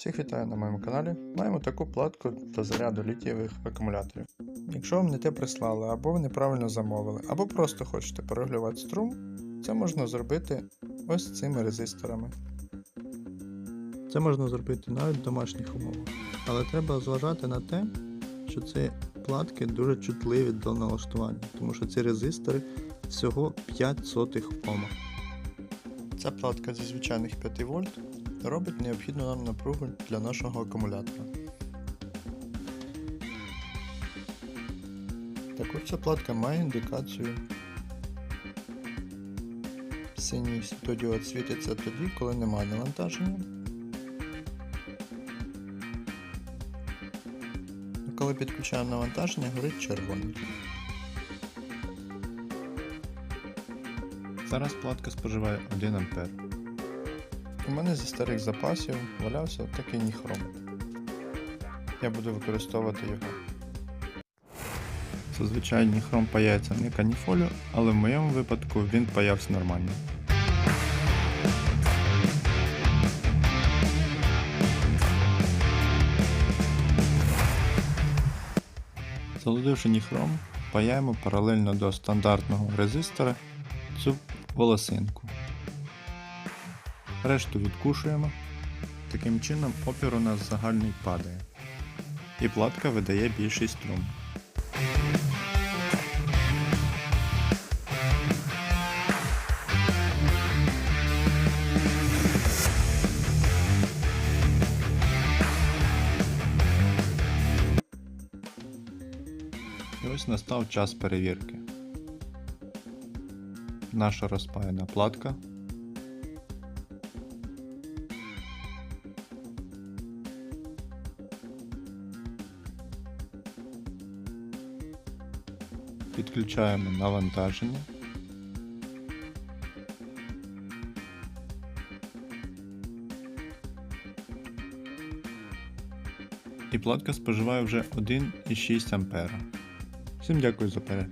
Всіх вітаю на моєму каналі. Маємо таку платку до заряду літієвих акумуляторів. Якщо вам не те прислали, або ви неправильно замовили, або просто хочете перерегулювати струм, це можна зробити ось цими резисторами. Це можна зробити навіть в домашніх умовах. Але треба зважати на те, що ці платки дуже чутливі до налаштування, тому що ці резистори всього 5 сотих Ома. Ця платка зі звичайних 5 вольт робить необхідну нам напругу для нашого акумулятора. Також ця платка має індикацію. Синій світодіод світиться тоді, коли немає навантаження. А Коли підключаємо навантаження, горить червоний. Зараз платка споживає 1 А. У мене зі старих запасів валявся такий ніхром. Я буду використовувати його. Зазвичай ніхром паяється не каніфолю, але в моєму випадку він паявся нормально. Залудивши ніхром, паяємо паралельно до стандартного резистора цю волосинку. Решту відкушуємо. Таким чином опір у нас загальний падає. І платка видає більший струм. І ось настав час перевірки. Наша розпаяна платка Підключаємо навантаження. І платка споживає вже 1,6 А. Всім дякую за перегляд.